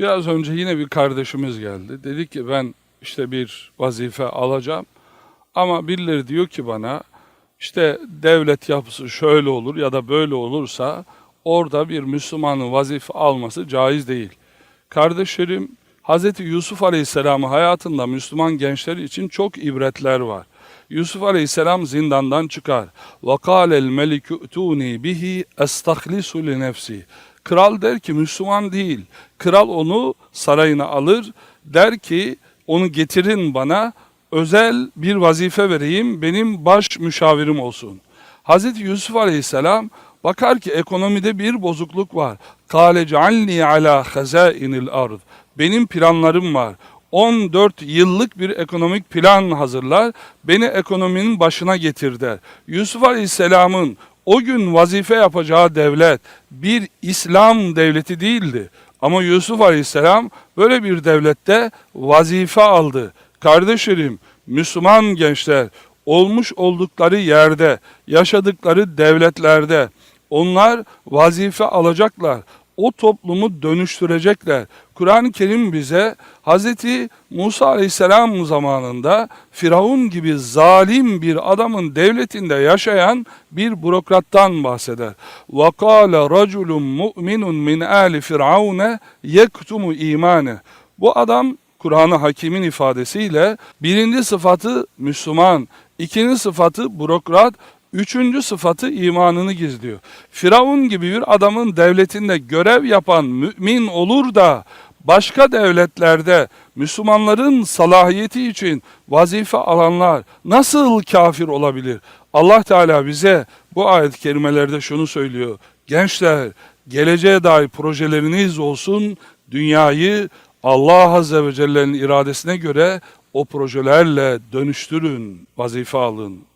Biraz önce yine bir kardeşimiz geldi. Dedi ki ben işte bir vazife alacağım. Ama birileri diyor ki bana işte devlet yapısı şöyle olur ya da böyle olursa orada bir Müslümanın vazife alması caiz değil. Kardeşlerim Hz. Yusuf Aleyhisselam'ın hayatında Müslüman gençler için çok ibretler var. Yusuf Aleyhisselam zindandan çıkar. وَقَالَ الْمَلِكُ اُتُونِي bihi اَسْتَخْلِسُ لِنَفْسِي Kral der ki Müslüman değil. Kral onu sarayına alır. Der ki onu getirin bana özel bir vazife vereyim benim baş müşavirim olsun. Hazreti Yusuf Aleyhisselam bakar ki ekonomide bir bozukluk var. Kale cealni ala hazainil ard. Benim planlarım var. 14 yıllık bir ekonomik plan hazırlar. Beni ekonominin başına getir der. Yusuf Aleyhisselam'ın o gün vazife yapacağı devlet bir İslam devleti değildi. Ama Yusuf Aleyhisselam böyle bir devlette vazife aldı. Kardeşlerim, Müslüman gençler olmuş oldukları yerde, yaşadıkları devletlerde onlar vazife alacaklar O toplumu dönüştürecekler. Kur'an-ı Kerim bize Hz. Musa Aleyhisselam zamanında Firavun gibi zalim bir adamın devletinde yaşayan bir bürokrattan bahseder. وَقَالَ رَجُلٌ مُؤْمِنٌ مِنْ آلِ فِرْعَوْنَ يَكْتُمُ اِيمَانَهُ Bu adam Kur'an-ı Hakim'in ifadesiyle birinci sıfatı Müslüman, ikinci sıfatı bürokrat, üçüncü sıfatı imanını gizliyor. Firavun gibi bir adamın devletinde görev yapan mümin olur da başka devletlerde Müslümanların salahiyeti için vazife alanlar nasıl kafir olabilir? Allah Teala bize bu ayet-i kerimelerde şunu söylüyor. Gençler geleceğe dair projeleriniz olsun, dünyayı Allah Azze ve Celle'nin iradesine göre o projelerle dönüştürün, vazife alın.